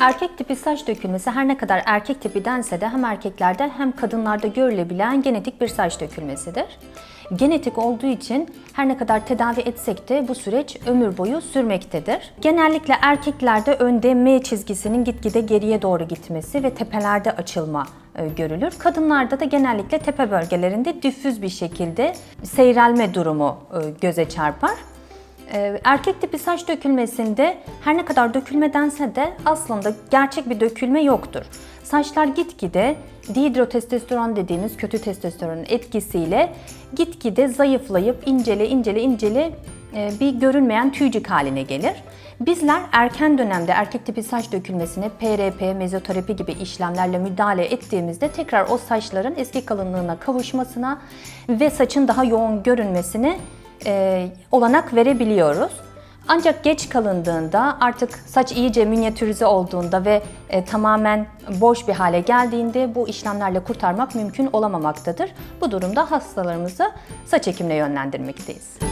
Erkek tipi saç dökülmesi her ne kadar erkek tipi dense de hem erkeklerde hem kadınlarda görülebilen genetik bir saç dökülmesidir. Genetik olduğu için her ne kadar tedavi etsek de bu süreç ömür boyu sürmektedir. Genellikle erkeklerde önde M çizgisinin gitgide geriye doğru gitmesi ve tepelerde açılma e, görülür. Kadınlarda da genellikle tepe bölgelerinde difüz bir şekilde seyrelme durumu e, göze çarpar. Ee, Erkek tipi saç dökülmesinde her ne kadar dökülme dense de aslında gerçek bir dökülme yoktur. Saçlar gitgide dihidrotestosteron dediğimiz kötü testosteronun etkisiyle gitgide zayıflayıp incele incele incele e, bir görünmeyen tüycük haline gelir. Bizler erken dönemde erkek tipi saç dökülmesine PRP, mezoterapi gibi işlemlerle müdahale ettiğimizde tekrar o saçların eski kalınlığına kavuşmasına ve saçın daha yoğun görünmesine e, olanak verebiliyoruz. Ancak geç kalındığında artık saç iyice minyatürize olduğunda ve e, tamamen boş bir hale geldiğinde bu işlemlerle kurtarmak mümkün olamamaktadır. Bu durumda hastalarımızı saç ekimine yönlendirmekteyiz.